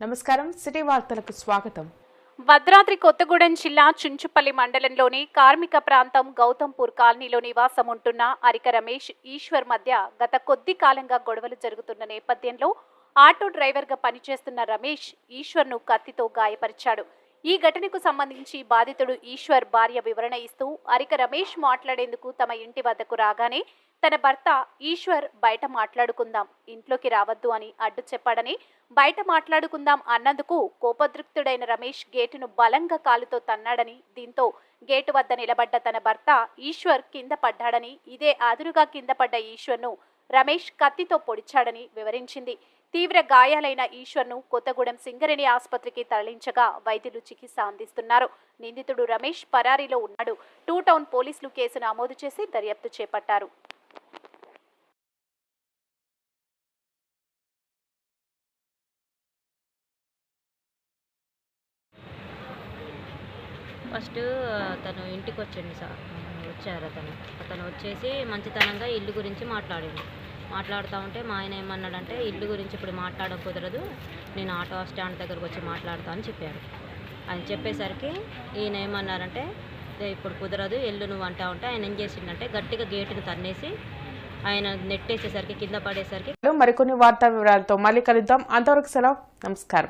నమస్కారం. సిటీ వార్తలకు స్వాగతం. భద్రాద్రి కొత్తగూడెం జిల్లా చుంచుపల్లి మండలంలోని కార్మిక ప్రాంతం గౌతంపూర్ కాలనీలో నివాసం ఉంటున్న అరిక రమేష్ ఈశ్వర్ మధ్య గత కొద్ది కాలంగా గొడవలు జరుగుతున్న నేపథ్యంలో ఆటో డ్రైవర్గా పనిచేస్తున్న రమేష్ ఈశ్వర్ను కత్తితో గాయపరిచాడు. ఈ ఘటనకు సంబంధించి బాధితుడు ఈశ్వర్ భార్య వివరణ ఇస్తూ అరిక రమేష్ మాట్లాడేందుకు తమ ఇంటి వద్దకు రాగానే తన భర్త ఈశ్వర్ బయట మాట్లాడుకుందాం ఇంట్లోకి రావద్దు అని అడ్డు చెప్పాడని బయట మాట్లాడుకుందాం అన్నందుకు కోపదృక్తుడైన రమేష్ గేటును బలంగా కాలుతో తన్నాడని దీంతో గేటు వద్ద నిలబడ్డ తన భర్త ఈశ్వర్ కింద పడ్డాడని ఇదే అదురుగా కింద పడ్డ ఈశ్వర్ను రమేష్ కత్తితో పొడిచాడని వివరించింది. తీవ్ర గాయాలైన ఈశ్వర్ను కొత్తగూడెం సింగరేణి ఆసుపత్రికి తరలించగా వైద్యులు చికిత్స అందిస్తున్నారు. నిందితుడు రమేష్ పరారీలో ఉన్నాడు. టూ టౌన్ పోలీసులు కేసు నమోదు చేసి దర్యాప్తు చేపట్టారు. ఫస్ట్ తను ఇంటికి వచ్చండి సార్. వచ్చారు అతను. అతను వచ్చేసి మంచితనంగా ఇల్లు గురించి మాట్లాడింది మాట్లాడుతూ ఉంటే మా ఆయన ఏమన్నాడంటే ఇల్లు గురించి ఇప్పుడు మాట్లాడడం కుదరదు నేను ఆటో స్టాండ్ దగ్గరకు వచ్చి మాట్లాడతా అని ఆయన చెప్పేసరికి ఈయన ఏమన్నారంటే ఇప్పుడు కుదరదు ఎల్లు నువ్వు అంటా ఉంటే ఆయన ఏం చేసిండంటే గట్టిగా గేటును తన్నేసి ఆయన నెట్టేసేసరికి కింద పడేసరికి మరికొన్ని వార్తా వివరాలతో మళ్ళీ కలుద్దాం. అంతవరకు సెలవు. నమస్కారం.